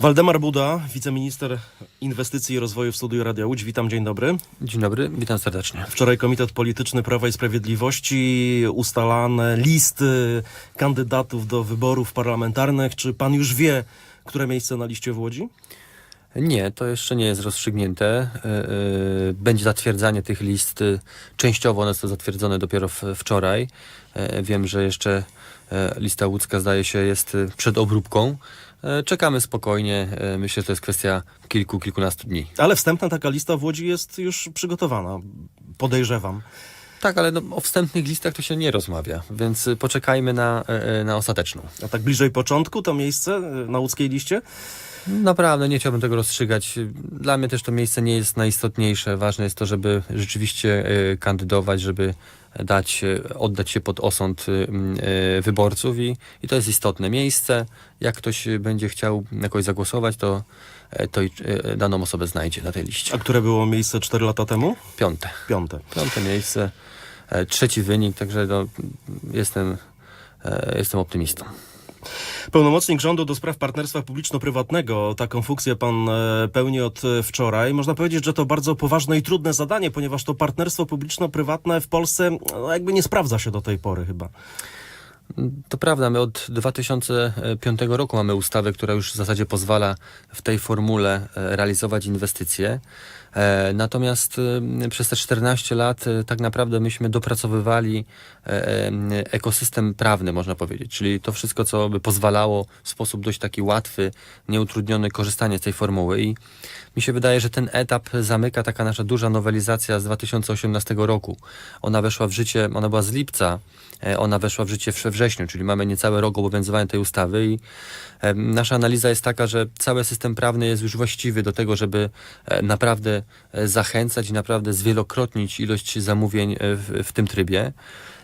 Waldemar Buda, wiceminister inwestycji i rozwoju w studiu Radia Łódź. Witam, dzień dobry. Dzień dobry, witam serdecznie. Wczoraj Komitet Polityczny Prawa i Sprawiedliwości ustalane listy kandydatów do wyborów parlamentarnych. Czy pan już wie, które miejsce na liście w Łodzi? Nie, to jeszcze nie jest rozstrzygnięte. E, e, Będzie zatwierdzanie tych list. e, Częściowo one są zatwierdzone dopiero wczoraj. E, Wiem, że jeszcze lista łódzka zdaje się jest e, przed obróbką. E, Czekamy spokojnie. E, Myślę, że to jest kwestia kilku, kilkunastu dni. Ale wstępna taka lista w Łodzi jest już przygotowana. Podejrzewam. Tak, ale no, o wstępnych listach to się nie rozmawia, więc e, poczekajmy na, na ostateczną. A tak bliżej początku to miejsce na łódzkiej liście? Naprawdę nie chciałbym tego rozstrzygać. Dla mnie też to miejsce nie jest najistotniejsze. Ważne jest to, żeby rzeczywiście kandydować, żeby dać, e, oddać się pod osąd m, e, wyborców i, i to jest istotne miejsce. Jak ktoś e, będzie chciał na kogoś zagłosować, to, to daną osobę znajdzie na tej liście. A które było miejsce 4 lata temu? Piąte. Piąte. Piąte miejsce, trzeci wynik, także no, jestem, jestem optymistą. Pełnomocnik rządu do spraw partnerstwa publiczno-prywatnego. Taką funkcję pan e, pełni od e, wczoraj. Można powiedzieć, że to bardzo poważne i trudne zadanie, ponieważ to partnerstwo publiczno-prywatne w Polsce no, jakby nie sprawdza się do tej pory chyba. To prawda, my od 2005 roku mamy ustawę, która już w zasadzie pozwala w tej formule e, realizować inwestycje. E, Natomiast e, przez te 14 lat e, tak naprawdę myśmy dopracowywali ekosystem prawny, można powiedzieć, czyli to wszystko, co by pozwalało w sposób dość taki łatwy, nieutrudniony korzystanie z tej formuły. I mi się wydaje, że ten etap zamyka taka nasza duża nowelizacja z 2018 roku. Ona weszła w życie, ona była z lipca, ona weszła w życie we wrześniu, czyli mamy niecały rok obowiązywania tej ustawy. I nasza analiza jest taka, że cały system prawny jest już właściwy do tego, żeby naprawdę zachęcać i naprawdę zwielokrotnić ilość zamówień e, w, w tym trybie.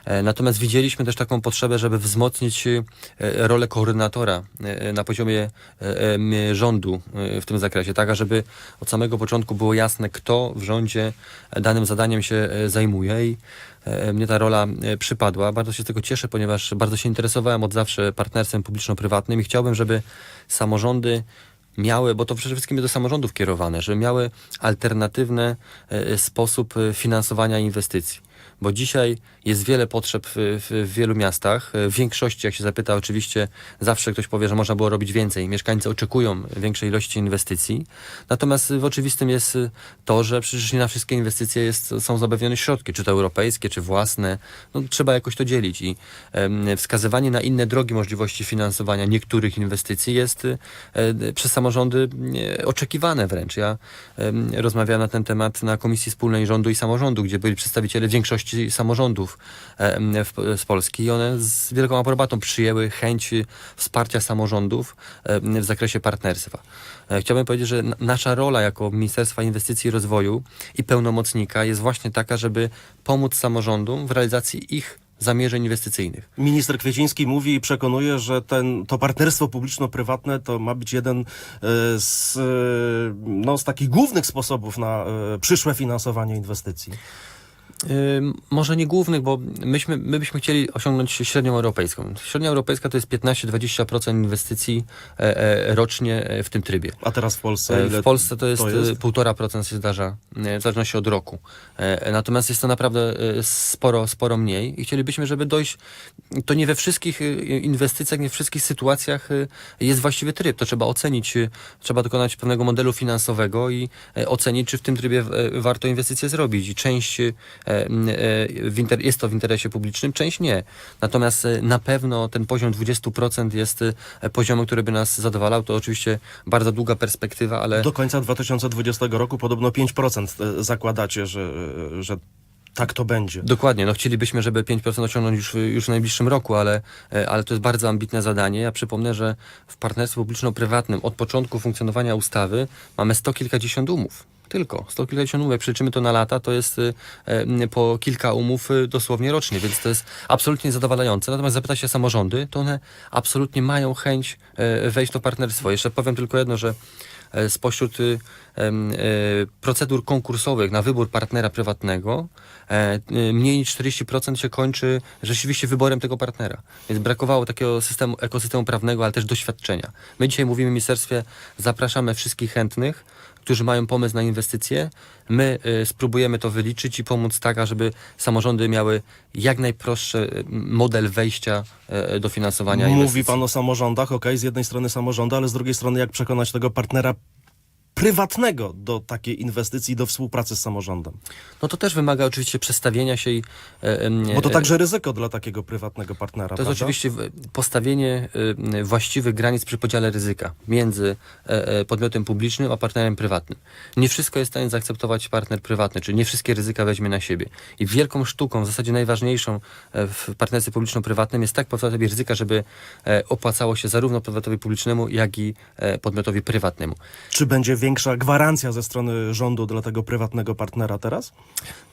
E, Natomiast widzieliśmy też taką potrzebę, żeby wzmocnić e, rolę koordynatora e, na poziomie e, rządu e, w tym zakresie, tak, żeby od samego początku było jasne, kto w rządzie danym zadaniem się e, zajmuje i e, mnie ta rola e, przypadła. Bardzo się z tego cieszę, ponieważ bardzo się interesowałem od zawsze partnerstwem publiczno-prywatnym i chciałbym, żeby samorządy miały, bo to przede wszystkim do samorządów kierowane, żeby miały alternatywny e, sposób e, finansowania inwestycji. Bo dzisiaj jest wiele potrzeb w, w, wielu miastach. E, W większości, jak się zapyta, oczywiście zawsze ktoś powie, że można było robić więcej. Mieszkańcy oczekują większej ilości inwestycji. Natomiast e, w oczywistym jest e, to, że przecież nie na wszystkie inwestycje jest, są zapewnione środki, czy to europejskie, czy własne. No, trzeba jakoś to dzielić i em, wskazywanie na inne drogi możliwości finansowania niektórych inwestycji jest e, e, przez samorządy e, oczekiwane wręcz. Ja em, rozmawiałem na ten temat na Komisji Wspólnej Rządu i Samorządu, gdzie byli przedstawiciele większości samorządów z Polski i one z wielką aprobatą przyjęły chęć wsparcia samorządów w zakresie partnerstwa. E, Chciałbym powiedzieć, że na- nasza rola jako Ministerstwa Inwestycji i Rozwoju i pełnomocnika jest właśnie taka, żeby pomóc samorządom w realizacji ich zamierzeń inwestycyjnych. Minister Kwieciński mówi i przekonuje, że ten, to partnerstwo publiczno-prywatne to ma być jeden e, z, e, no, z takich głównych sposobów na przyszłe finansowanie inwestycji. Może nie głównych, bo myśmy, my byśmy chcieli osiągnąć średnią europejską. Średnia europejska to jest 15-20% inwestycji e, e, rocznie e, w tym trybie. A teraz w Polsce W Polsce to jest, to jest? 1,5% się zdarza, w zależności od roku. Natomiast jest to naprawdę sporo, sporo mniej i chcielibyśmy, żeby dojść, to nie we wszystkich inwestycjach, nie we wszystkich sytuacjach jest właściwy tryb. To trzeba ocenić, trzeba dokonać pewnego modelu finansowego i ocenić, czy w tym trybie warto inwestycje zrobić. I część e, m, w inter- jest to w interesie publicznym, część nie. Natomiast e, na pewno ten poziom 20% jest e, poziomem, który by nas zadowalał. To oczywiście bardzo długa perspektywa, ale Do końca 2020 roku podobno 5% e, zakładacie, że, że tak to będzie. Dokładnie, no chcielibyśmy, żeby 5% osiągnąć już, już w najbliższym roku, ale, ale to jest bardzo ambitne zadanie. Ja przypomnę, że w partnerstwie publiczno-prywatnym od początku funkcjonowania ustawy mamy sto kilkadziesiąt umów. Tylko sto kilkadziesiąt umów. Jak przeliczymy to na lata, to jest e, e, po kilka umów e, dosłownie rocznie, więc to jest absolutnie zadowalające. Natomiast zapyta się samorządy, to one absolutnie mają chęć wejść to partnerstwo. Jeszcze powiem tylko jedno, że spośród y, procedur konkursowych na wybór partnera prywatnego e, y, mniej niż 40% się kończy rzeczywiście wyborem tego partnera. Więc brakowało takiego systemu, ekosystemu prawnego, ale też doświadczenia. My dzisiaj mówimy w ministerstwie, zapraszamy wszystkich chętnych, którzy mają pomysł na inwestycje. My y, spróbujemy to wyliczyć i pomóc tak, żeby samorządy miały jak najprostszy y, model wejścia y, do finansowania Mówi inwestycji. pan o samorządach, okej, z jednej strony samorządy, ale z drugiej strony jak przekonać tego partnera prywatnego do takiej inwestycji, do współpracy z samorządem? No to też wymaga oczywiście przestawienia się i... e, Bo to e, także ryzyko dla takiego prywatnego partnera, To jest prawda? oczywiście w- postawienie właściwych granic przy podziale ryzyka między e, podmiotem publicznym a partnerem prywatnym. Nie wszystko jest w stanie zaakceptować partner prywatny, czyli nie wszystkie ryzyka weźmie na siebie. I wielką sztuką, w zasadzie najważniejszą w partnerstwie publiczno-prywatnym jest tak postawić ryzyka, żeby opłacało się zarówno podmiotowi publicznemu, jak i podmiotowi prywatnemu. Czy będzie większa gwarancja ze strony rządu dla tego prywatnego partnera teraz?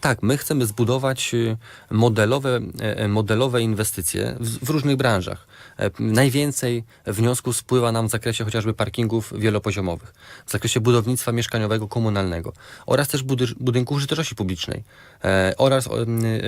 Tak, my chcemy zbudować y, modelowe, e, modelowe inwestycje w, w różnych branżach. E, Najwięcej wniosków spływa nam w zakresie chociażby parkingów wielopoziomowych, w zakresie budownictwa mieszkaniowego, komunalnego oraz też budy- budynków użyteczności publicznej e, oraz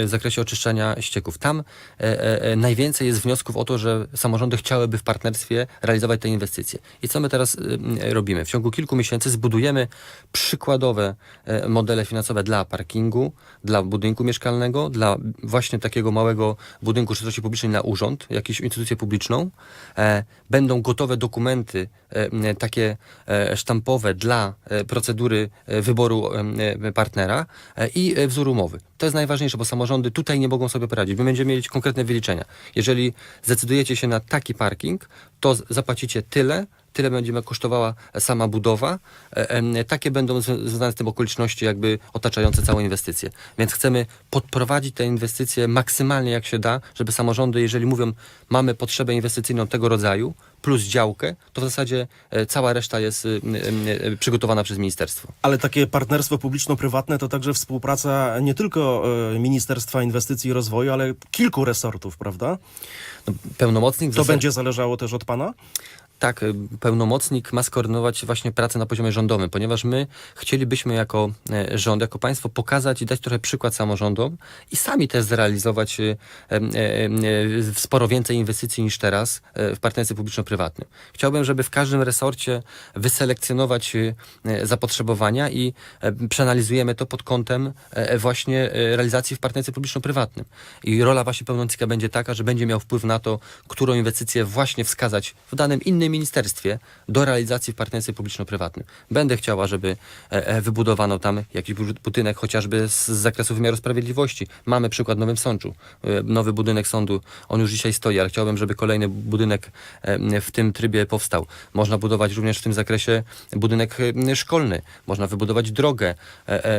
w zakresie oczyszczania ścieków. Tam e, e, e, najwięcej jest wniosków o to, że samorządy chciałyby w partnerstwie realizować te inwestycje. I co my teraz y, robimy? W ciągu kilku miesięcy zbudujemy przykładowe e, modele finansowe dla parkingu, dla budynku mieszkalnego, dla właśnie takiego małego budynku użyteczności publicznej na urząd, jakąś instytucję publiczną. E, Będą gotowe dokumenty e, takie sztampowe dla procedury wyboru partnera i wzór umowy. To jest najważniejsze, bo samorządy tutaj nie mogą sobie poradzić. My będziemy mieć konkretne wyliczenia. Jeżeli zdecydujecie się na taki parking, to zapłacicie tyle, tyle będzie kosztowała sama budowa. E, Takie będą zw- związane z tym okoliczności jakby otaczające całą inwestycję. Więc chcemy podprowadzić te inwestycje maksymalnie jak się da, żeby samorządy, jeżeli mówią, mamy potrzebę inwestycyjną tego rodzaju, plus działkę, to w zasadzie e, cała reszta jest y, y, y, przygotowana przez ministerstwo. Ale takie partnerstwo publiczno-prywatne to także współpraca nie tylko e, Ministerstwa Inwestycji i Rozwoju, ale kilku resortów, prawda? No, pełnomocnik To zasadzie- będzie zależało też od pana? Tak, y, pełnomocnik ma skoordynować właśnie pracę na poziomie rządowym, ponieważ my chcielibyśmy jako e, rząd, jako państwo pokazać i dać trochę przykład samorządom i sami też zrealizować e, e, e, sporo więcej inwestycji niż teraz w partnerstwie publiczno-prywatnym. Chciałbym, żeby w każdym resorcie wyselekcjonować e, zapotrzebowania i przeanalizujemy to pod kątem właśnie realizacji w partnerstwie publiczno-prywatnym. I rola właśnie pełnomocnika będzie taka, że będzie miał wpływ na to, którą inwestycję właśnie wskazać w danym innym ministerstwie do realizacji w partnerstwie publiczno-prywatnym. Będę chciała, żeby e, e, wybudowano tam jakiś bu- budynek chociażby z, zakresu wymiaru sprawiedliwości. Mamy przykład w Nowym Sączu. E, Nowy budynek sądu, on już dzisiaj stoi, ale chciałbym, żeby kolejny budynek w tym trybie powstał. Można budować również w tym zakresie budynek szkolny. Można wybudować drogę.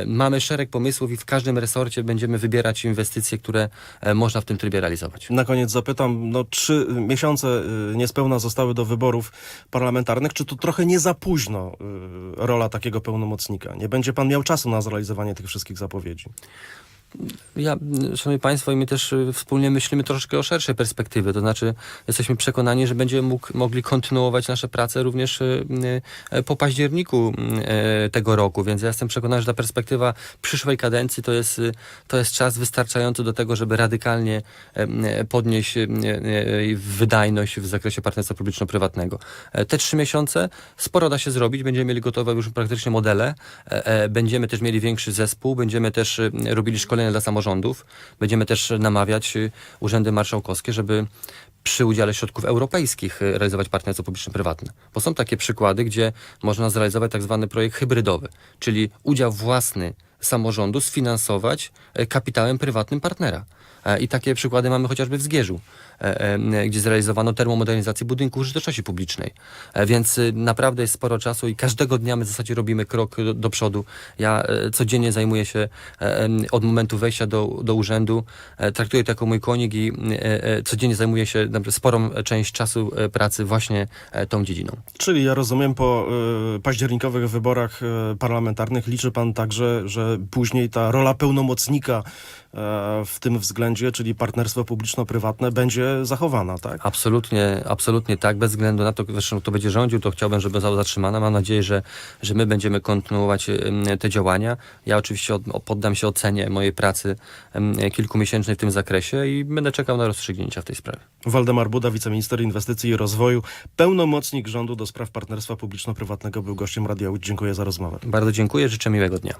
Mamy szereg pomysłów i w każdym resorcie będziemy wybierać inwestycje, które można w tym trybie realizować. Na koniec zapytam, no trzy miesiące y, niespełna zostały do wyborów parlamentarnych. Czy to trochę nie za późno y, rola takiego pełnomocnika? Nie będzie pan miał czasu na zrealizowanie tych wszystkich zapowiedzi. Ja, szanowni państwo, i my też y, wspólnie myślimy troszeczkę o szerszej perspektywie, to znaczy jesteśmy przekonani, że będziemy mógł, mogli kontynuować nasze prace również y, y, po październiku tego roku, więc ja jestem przekonany, że ta perspektywa przyszłej kadencji to jest, to jest czas wystarczający do tego, żeby radykalnie y, podnieść wydajność w zakresie partnerstwa publiczno-prywatnego. E, Te trzy miesiące sporo da się zrobić, będziemy mieli gotowe już praktycznie modele, e, e, będziemy też mieli większy zespół, będziemy też robili szkolenia dla samorządów, będziemy też namawiać y, urzędy marszałkowskie, żeby przy udziale środków europejskich y, realizować partnerstwo publiczno-prywatne. Bo są takie przykłady, gdzie można zrealizować tak zwany projekt hybrydowy, czyli udział własny samorządu sfinansować e, kapitałem prywatnym partnera. E, I takie przykłady mamy chociażby w Zgierzu, e, e, gdzie zrealizowano termomodernizację budynku użyteczności publicznej. Więc y, naprawdę jest sporo czasu i każdego dnia my w zasadzie robimy krok do, przodu. Ja codziennie zajmuję się od momentu wejścia do, do urzędu, traktuję to jako mój konik i codziennie zajmuję się sporą część czasu pracy właśnie tą dziedziną. Czyli ja rozumiem, po październikowych wyborach parlamentarnych liczy pan także, że później ta rola pełnomocnika w tym względzie, czyli partnerstwo publiczno-prywatne, będzie zachowana, tak? Absolutnie, absolutnie tak, bez względu na to, zresztą kto będzie rządził, to chciałbym, żeby została zatrzymana. Mam nadzieję, że, że my będziemy kontynuować te działania. Ja oczywiście od, poddam się ocenie mojej pracy kilkumiesięcznej w tym zakresie i będę czekał na rozstrzygnięcia w tej sprawie. Waldemar Buda, wiceminister inwestycji i rozwoju, pełnomocnik rządu do spraw partnerstwa publiczno-prywatnego, był gościem Radia Łódź. Dziękuję za rozmowę. Bardzo dziękuję, życzę miłego dnia.